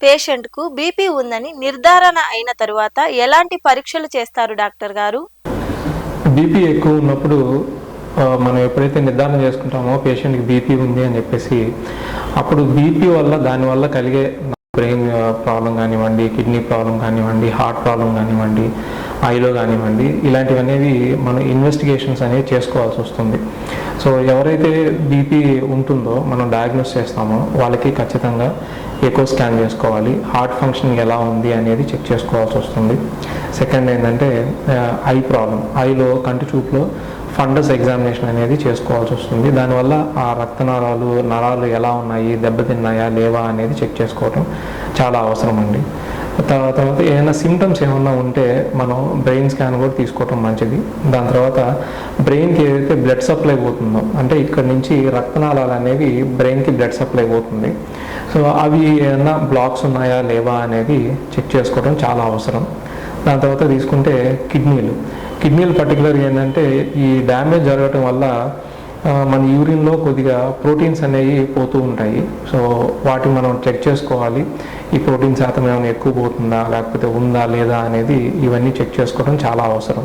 పేషెంట్కు BP ఉందని నిర్ధారణ అయిన తరువాత ఎలాంటి పరీక్షలు చేస్తారు డాక్టర్ గారు? బీపీ ఎక్కువ ఉన్నప్పుడు మనం ఎప్పుడైతే నిర్ధారణ చేసుకుంటామో పేషెంట్కి బీపీ ఉంది అని చెప్పేసి అప్పుడు బీపీ వల్ల దానివల్ల కలిగే బ్రెయిన్ ప్రాబ్లం కానివ్వండి కిడ్నీ ప్రాబ్లం కానివ్వండి హార్ట్ ప్రాబ్లం కానివ్వండి ఐలో కానివ్వండి ఇలాంటివి అనేవి మనం ఇన్వెస్టిగేషన్స్ అనేవి చేసుకోవాల్సి వస్తుంది. సో ఎవరైతే బీపీ ఉంటుందో మనం డయాగ్నోస్ చేస్తామో వాళ్ళకి ఖచ్చితంగా ఎక్కువ స్కాన్ చేసుకోవాలి. హార్ట్ ఫంక్షన్ ఎలా ఉంది అనేది చెక్ చేసుకోవాల్సి వస్తుంది. సెకండ్ ఏంటంటే ఐ ప్రాబ్లం ఐలో కంటి చూపులో ఫండస్ ఎగ్జామినేషన్ అనేది చేసుకోవాల్సి వస్తుంది. దానివల్ల ఆ రక్తనాళాలు నరాలు ఎలా ఉన్నాయి దెబ్బతిన్నాయా లేవా అనేది చెక్ చేసుకోవటం చాలా అవసరం అండి తర్వాత ఏదైనా సిమ్టమ్స్ ఏమన్నా ఉంటే మనం బ్రెయిన్ స్కాన్ కూడా తీసుకోవటం మంచిది. దాని తర్వాత బ్రెయిన్కి ఏదైతే బ్లడ్ సప్లై పోతుందో అంటే ఇక్కడ నుంచి రక్తనాళాలు అనేవి బ్రెయిన్కి బ్లడ్ సప్లై పోతుంది. సో అవి ఏమైనా బ్లాక్స్ ఉన్నాయా లేవా అనేది చెక్ చేసుకోవడం చాలా అవసరం. దాని తర్వాత తీసుకుంటే కిడ్నీలు. కిడ్నీలు పర్టికులర్గా ఏంటంటే ఈ డ్యామేజ్ జరగటం వల్ల మన యూరిన్లో కొద్దిగా ప్రోటీన్స్ అనేవి పోతూ ఉంటాయి. సో వాటిని మనం చెక్ చేసుకోవాలి. ఈ ప్రోటీన్ శాతం ఏమైనా ఎక్కువ పోతుందా లేకపోతే ఉందా లేదా అనేది ఇవన్నీ చెక్ చేసుకోవడం చాలా అవసరం.